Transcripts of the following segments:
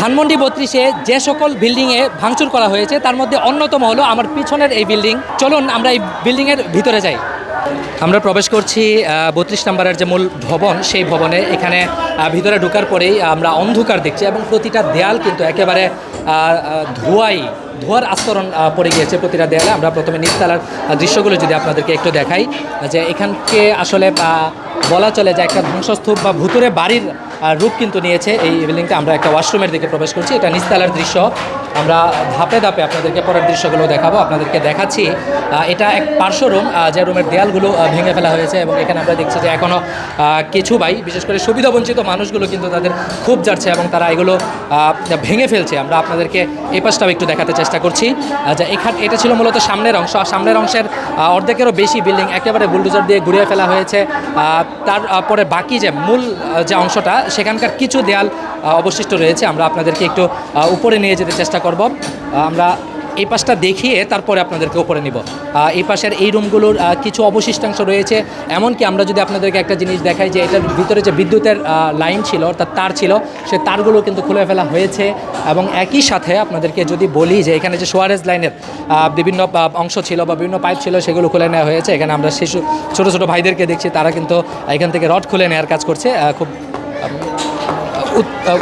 ধানমন্ডি বত্রিশে যে সকল বিল্ডিংয়ে ভাঙচুর করা হয়েছে, তার মধ্যে অন্যতম হলো আমার পিছনের এই বিল্ডিং। চলুন, আমরা এই বিল্ডিংয়ের ভিতরে যাই। আমরা প্রবেশ করছি বত্রিশ নম্বরের যে মূল ভবন, সেই ভবনে। এখানে ভিতরে ঢোকার পরেই আমরা অন্ধকার দেখছি এবং প্রতিটা দেয়াল কিন্তু একেবারে ধোঁয়াই, ধোঁয়ার আস্তরণ পড়ে গিয়েছে প্রতিটা দেয়ালে। আমরা প্রথমে নিচতলার দৃশ্যগুলো যদি আপনাদেরকে একটু দেখাই, যে এখানকে আসলে বলা চলে যে একটা ধ্বংসস্তূপ বা ভুতুরে বাড়ির রূপ কিন্তু নিয়েছে এই বিল্ডিংটা আমরা একটা ওয়াশরুমের দিকে প্রবেশ করছি। এটা নিস্তালার দৃশ্য। আমরা ধাপে ধাপে আপনাদেরকে পরের দৃশ্যগুলো দেখাবো, আপনাদেরকে দেখাচ্ছি। এটা এক পার্শ্ব রুম যে রুমের দেয়ালগুলো ভেঙে ফেলা হয়েছে এবং এখানে আমরা দেখছি যে এখনও কিছু ভাই, বিশেষ করে সুবিধাবঞ্চিত মানুষগুলো কিন্তু তাদের খুব যাচ্ছে এবং তারা এগুলো ভেঙে ফেলছে। আমরা আপনাদেরকে এই পাশটাও একটু দেখাতে চেষ্টা করছি। যে এখান, এটা ছিল মূলত সামনের অংশ। সামনের অংশের অর্ধেকেরও বেশি বিল্ডিং একেবারে বুলডোজার দিয়ে ঘুরিয়ে ফেলা হয়েছে। তারপরে বাকি যে মূল যে অংশটা সেখানকার কিছু দেয়াল অবশিষ্ট রয়েছে। আমরা আপনাদেরকে একটু উপরে নিয়ে যেতে চেষ্টা করব। আমরা এই পাশটা দেখিয়ে তারপরে আপনাদেরকে উপরে নিব। এই পাশের এই রুমগুলোর কিছু অবশিষ্টাংশ রয়েছে। এমনকি আমরা যদি আপনাদেরকে একটা জিনিস দেখাই যে এটার ভিতরে যে বিদ্যুতের লাইন ছিল, অর্থাৎ তার ছিল, সে তারগুলো কিন্তু খুলে ফেলা হয়েছে। এবং একই সাথে আপনাদেরকে যদি বলি যে এখানে যে সোয়ারেজ লাইনের বিভিন্ন অংশ ছিল বা বিভিন্ন পাইপ ছিল, সেগুলো খুলে নেওয়া হয়েছে। এখানে আমরা শিশু, ছোটো ছোটো ভাইদেরকে দেখছি, তারা কিন্তু এখান থেকে রড খুলে নেওয়ার কাজ করছে। খুব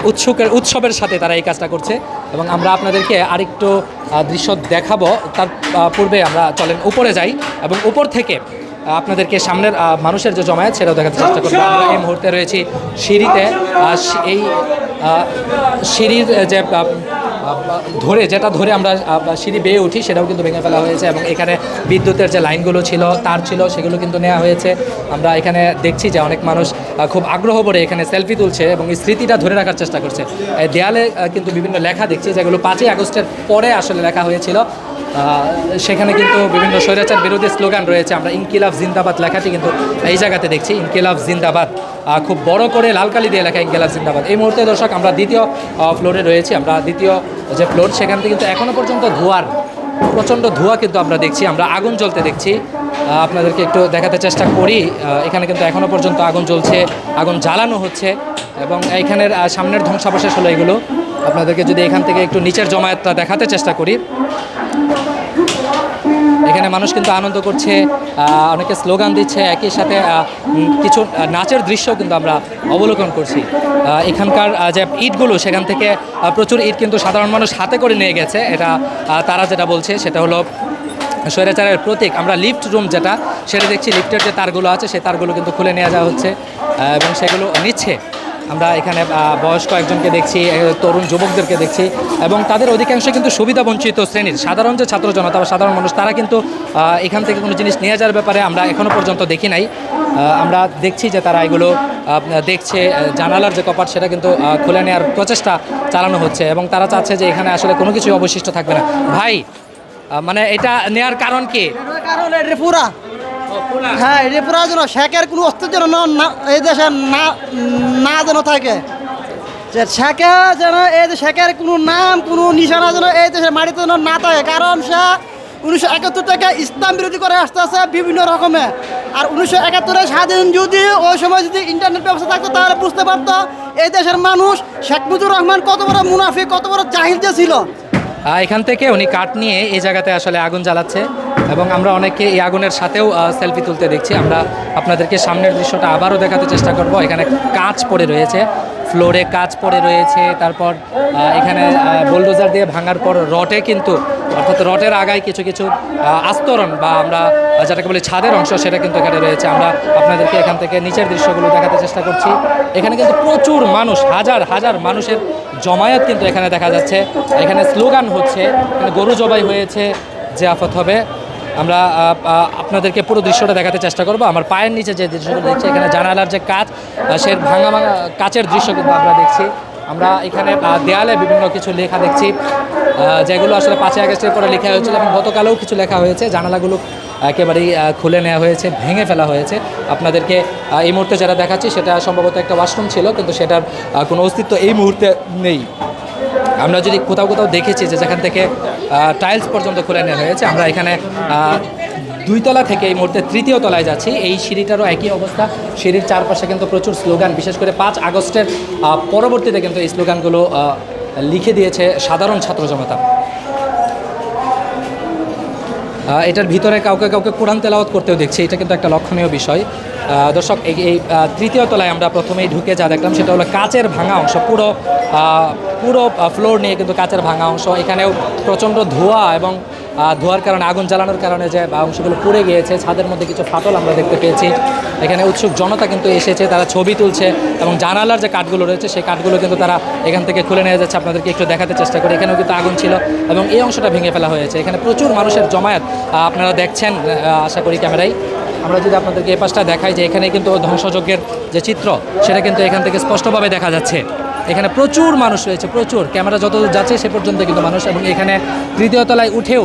উৎসুকের উৎসবের সাথে তারা এই কাজটা করছে এবং আমরা আপনাদেরকে আরেকটু দৃশ্য দেখাবো। তার পূর্বে আমরা চলেন উপরে যাই এবং উপর থেকে আপনাদেরকে সামনের মানুষের যে জমায়েত সেটাও দেখাতে চেষ্টা করব। আমরা এই মুহূর্তে রয়েছি সিঁড়িতে। এই সিঁড়ির যে ধরে, যেটা ধরে আমরা সিঁড়ি বেয়ে উঠি, সেটাও কিন্তু ভেঙে ফেলা হয়েছে এবং এখানে বিদ্যুতের যে লাইনগুলো ছিল, তার ছিল, সেগুলো কিন্তু নেওয়া হয়েছে। আমরা এখানে দেখছি যে অনেক মানুষ খুব আগ্রহ করে এখানে সেলফি তুলছে এবং স্মৃতিটা ধরে রাখার চেষ্টা করছে। দেয়ালে কিন্তু বিভিন্ন লেখা দেখছি, যেগুলো পাঁচই আগস্টের পরে আসলে লেখা হয়েছিল। সেখানে কিন্তু বিভিন্ন স্বৈরাচার বিরোধী স্লোগান রয়েছে। আমরা ইনকিলাব জিন্দাবাদ লেখাটি কিন্তু এই জায়গাতে দেখছি। ইনকিলাব জিন্দাবাদ খুব বড় করে লাল কালি দিয়ে লেখা ইনকিলাব জিন্দাবাদ। এই মুহূর্তে দর্শক, আমরা দ্বিতীয় ফ্লোরে রয়েছি। আমরা দ্বিতীয় যে ফ্লোর সেখান থেকে কিন্তু এখনও পর্যন্ত ধোয়ার, প্রচণ্ড ধোয়া কিন্তু আমরা দেখছি, আমরা আগুন জ্বলতে দেখছি। আপনাদেরকে একটু দেখাতে চেষ্টা করি এখানে কিন্তু এখনও পর্যন্ত আগুন জ্বলছে, আগুন জ্বালানো হচ্ছে এবং এইখানের সামনের ধ্বংসাবশেষ হলো এগুলো। আপনাদেরকে যদি এখান থেকে একটু নিচের জমায়েতটা দেখাতে চেষ্টা করি। এখানে মানুষ কিন্তু আনন্দ করছে অনেকে স্লোগান দিচ্ছে, একই সাথে কিছু নাচের দৃশ্য কিন্তু আমরা অবলোকন করছি। এখানকার যে ইটগুলো সেখান থেকে প্রচুর ইট কিন্তু সাধারণ মানুষ হাতে করে নিয়ে গেছে। এটা তারা যেটা বলছে, সেটা হলো স্বৈরাচারের প্রতীক। আমরা লিফট রুম যেটা, সেটা দেখছি, লিফটের যে তারগুলো আছে, সেই তারগুলো কিন্তু খুলে নিয়ে যাওয়া হচ্ছে এবং সেগুলো নিচ্ছে। আমরা এখানে বয়স্ক একজনকে দেখছি তরুণ যুবকদেরকে দেখছি, এবং তাদের অধিকাংশ কিন্তু সুবিধা বঞ্চিত শ্রেণির। সাধারণ যে ছাত্র জনতা বা সাধারণ মানুষ, তারা কিন্তু এখান থেকে কোনো জিনিস নিয়ে যাওয়ার ব্যাপারে আমরা এখনও পর্যন্ত দেখি নাই। আমরা দেখছি যে তারা এগুলো দেখছে জানালার যে কপাট, সেটা কিন্তু খুলে নেওয়ার প্রচেষ্টা চালানো হচ্ছে, এবং তারা চাচ্ছে যে এখানে আসলে কোনো কিছু অবশিষ্ট থাকবে না। ভাই মানে এটা নেয়ার কারণ কি? কারণ এটা পুরা। হ্যাঁ এটা যেন শেখের কোনো অস্তিত্ব যেন না- না এই দেশে না না যেন থাকে। যে শেখে যেন এই শেখের কোনো নাম কোনো নিশানা যেন এই দেশের মাটিতে যেন না থাকে। কারণ সে উনিশশো একাত্তর থেকে ইসলাম বিরোধী করে আসতে আসে বিভিন্ন রকমে। আর উনিশশো একাত্তরে স্বাধীন যদি ওই সময় যদি ইন্টারনেট ব্যবস্থা থাকতো তাহলে বুঝতে পারতো এই দেশের মানুষ শেখ মুজিবুর রহমান কত বড় মুনাফি কত বড় জাহিল যে ছিল। এখান থেকে উনি কাঠ নিয়ে এই জায়গাতে আসলে আগুন জ্বালাচ্ছে। এবং আমরা অনেকে এই আগুনের সাথেও সেলফি তুলতে দেখছি। আমরা আপনাদেরকে সামনের দৃশ্যটা আবারও দেখাতে চেষ্টা করব। এখানে কাঁচ পড়ে রয়েছে, ফ্লোরে কাঁচ পড়ে রয়েছে, তারপর এখানে বোলডোজার দিয়ে ভাঙার পর রটে কিন্তু, অর্থাৎ রটের আগায় কিছু কিছু আস্তরণ বা আমরা যেটাকে বলি ছাদের অংশ, সেটা কিন্তু এখানে রয়েছে। আমরা আপনাদেরকে এখান থেকে নিচের দৃশ্যগুলো দেখাতে চেষ্টা করছি। এখানে কিন্তু প্রচুর মানুষ, হাজার হাজার মানুষের জমায়েত কিন্তু এখানে দেখা যাচ্ছে। এখানে স্লোগান হচ্ছে গরু জবাই হয়েছে যে আফত হবে। আমরা আপনাদেরকে পুরো দৃশ্যটা দেখাতে চেষ্টা করব। আমার পায়ের নিচে যে দৃশ্যগুলো দেখছি, এখানে জানালার যে কাচ সে ভাঙা ভাঙা কাচের দৃশ্য কিন্তু আমরা দেখছি। আমরা এখানে দেয়ালে বিভিন্ন কিছু লেখা দেখছি যেগুলো আসলে পাঁচই আগস্টের পরে লেখা হয়েছিল এবং গতকালেও কিছু লেখা হয়েছে। জানালাগুলো একেবারেই খুলে নেওয়া হয়েছে, ভেঙে ফেলা হয়েছে। আপনাদেরকে এই মুহূর্তে যেটা দেখাচ্ছি, সেটা সম্ভবত একটা ওয়াশরুম ছিল, কিন্তু সেটার কোনো অস্তিত্ব এই মুহূর্তে নেই। আমরা যদি কোথাও কোথাও দেখেছি যে যেখান থেকে টাইলস পর্যন্ত খুলে নেওয়া হয়েছে আমরা এখানে আহ, দুই তলা থেকে এই মুহূর্তে তৃতীয় তলায় যাচ্ছি। এই সিঁড়িটারও একই অবস্থা। সিঁড়ির চারপাশে কিন্তু প্রচুর স্লোগান বিশেষ করে পাঁচ আগস্টের পরবর্তীতে কিন্তু এই স্লোগানগুলো লিখে দিয়েছে সাধারণ ছাত্র জনতা। এটার ভিতরে কাউকে কাউকে কোরআন তেলাওয়াত করতেও দেখছি। এটা কিন্তু একটা লক্ষণীয় বিষয়। দর্শক এই তৃতীয় তলায় আমরা প্রথমেই ঢুকে যা দেখলাম সেটা হলো কাচের ভাঙা অংশ। পুরো পুরো ফ্লোর নিয়ে কিন্তু কাচের ভাঙা অংশ। এখানেও প্রচণ্ড ধোঁয়া এবং ধোঁয়ার কারণে, আগুন জ্বালানোর কারণে যে অংশগুলো পুড়ে গিয়েছে, ছাদের মধ্যে কিছু ফাটল আমরা দেখতে পেয়েছি। এখানে উৎসুক জনতা কিন্তু এসেছে, তারা ছবি তুলছে এবং জানালার যে কাঠগুলো রয়েছে, সেই কাঠগুলো কিন্তু তারা এখান থেকে খুলে নিয়ে যাচ্ছে। আপনাদেরকে একটু দেখাতে চেষ্টা করি। এখানেও কিন্তু আগুন ছিল এবং এই অংশটা ভেঙে ফেলা হয়েছে। এখানে প্রচুর মানুষের জমায়েত আপনারা দেখছেন আশা করি ক্যামেরায়। আমরা যদি আপনাদেরকে এই পাশটা দেখাই যে, এখানে কিন্তু ধ্বংসযজ্ঞের যে চিত্র, সেটা কিন্তু এখান থেকে স্পষ্টভাবে দেখা যাচ্ছে। এখানে প্রচুর মানুষ রয়েছে, প্রচুর। ক্যামেরা যত যাচ্ছে সে পর্যন্ত কিন্তু মানুষ। এবং এখানে তৃতীয় তলায় উঠেও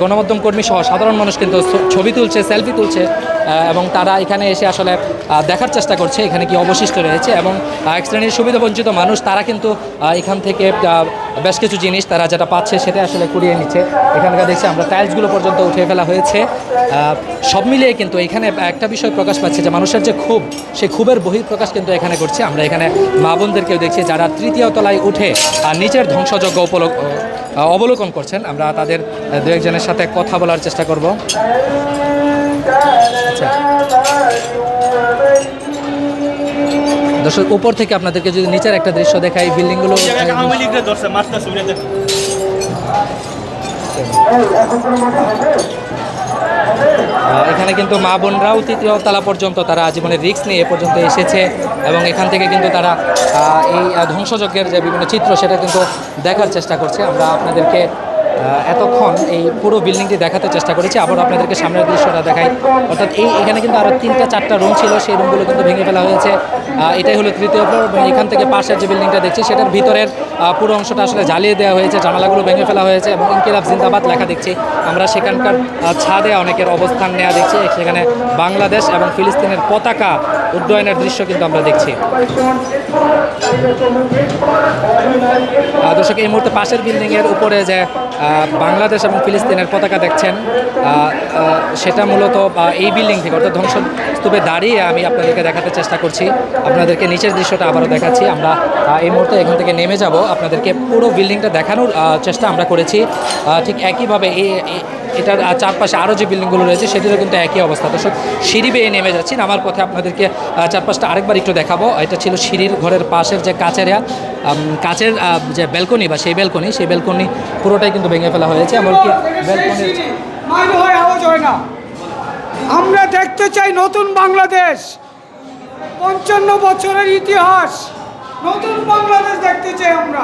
গণমাধ্যম কর্মী সহ সাধারণ মানুষ কিন্তু ছবি তুলছে, সেলফি তুলছে। এবং তারা এখানে এসে আসলে দেখার চেষ্টা করছে এখানে কি অবশিষ্ট রয়েছে এবং এক শ্রেণির সুবিধাবঞ্চিত মানুষ, তারা কিন্তু এখান থেকে বেশ কিছু জিনিস তারা যেটা পাচ্ছে সেটা আসলে কুড়িয়ে নিচ্ছে। এখানকার দেখছি আমরা টাইলসগুলো পর্যন্ত উঠে ফেলা হয়েছে। সব মিলিয়ে কিন্তু এখানে একটা বিষয় প্রকাশ পাচ্ছে যে মানুষের যে ক্ষোভ, সেই ক্ষোভের বহিঃপ্রকাশ কিন্তু এখানে করছে। আমরা এখানে মা বোনদেরকেও দেখছি যারা তৃতীয় তলায় উঠে নিচের ধ্বংসযজ্ঞ উপলক অবলোকন করছেন। আমরা তাদের দু একজনের সাথে কথা বলার চেষ্টা করব। দর্শক উপর থেকে আপনাদেরকে যদি নিচের একটা দৃশ্য দেখাই বিল্ডিংগুলো এখানে কিন্তু মা বোনরাও তৃতীয় তলা পর্যন্ত তারা জীবনের রিস্ক নিয়ে এ পর্যন্ত এসেছে এবং এখান থেকে কিন্তু তারা এই ধ্বংসযজ্ঞের যে বিভিন্ন চিত্র সেটা কিন্তু দেখার চেষ্টা করছে। আমরা আপনাদেরকে এতক্ষণ এই পুরো বিল্ডিংটি দেখাতে চেষ্টা করেছি। আবার আপনাদেরকে সামনের দৃশ্যটা দেখাই। অর্থাৎ এই এখানে কিন্তু আরও তিনটা, চারটা রুম ছিল। সেই রুমগুলো কিন্তু ভেঙে ফেলা হয়েছে। এটাই হলো তৃতীয় ফ্লোর এবং এখান থেকে পাশের যে বিল্ডিংটা দেখছি, সেটার ভিতরের পুরো অংশটা আসলে জ্বালিয়ে দেওয়া হয়েছে, জানালাগুলো ভেঙে ফেলা হয়েছে এবং ইনকিলাব জিন্দাবাদ লেখা দেখছি। আমরা সেখানকার ছাদে অনেকের অবস্থান নেওয়া দেখছি, সেখানে বাংলাদেশ এবং ফিলিস্তিনের পতাকা উড্ডয়নের দৃশ্য কিন্তু আমরা দেখছি। দর্শক, এই মুহূর্তে পাশের বিল্ডিংয়ের উপরে যে বাংলাদেশ এবং ফিলিস্তিনের পতাকা দেখছেন সেটা মূলত এই বিল্ডিং থেকে, অর্থাৎ ধ্বংসস্তূপে দাঁড়িয়ে আমি আপনাদেরকে দেখাতে চেষ্টা করছি। আপনাদেরকে নিচের দৃশ্যটা আবারও দেখাচ্ছি। আমরা এই মুহূর্তে এখান থেকে নেমে যাব। আপনাদেরকে পুরো বিল্ডিংটা দেখানোর চেষ্টা আমরা করেছি। ঠিক একইভাবে এই এটার চারপাশে আরও যে বিল্ডিংগুলো রয়েছে সেটিরও কিন্তু একই অবস্থা। দর্শক সিঁড়ি বেয়ে নেমে যাচ্ছি। নামার পথে আপনাদেরকে চারপাশটা আরেকবার একটু দেখাবো। এটা ছিল সিঁড়ির ঘরের পাশের যে কাচের কাচের যে ব্যালকনি বা সেই ব্যালকনি সেই ব্যালকনি পুরোটাই কিন্তু ভেঙে ফেলা হয়েছে। এমনকি আওয়াজ হয় না। আমরা দেখতে চাই নতুন বাংলাদেশ। পঞ্চান্ন বছরের ইতিহাস। নতুন বাংলাদেশ দেখতে চাই আমরা।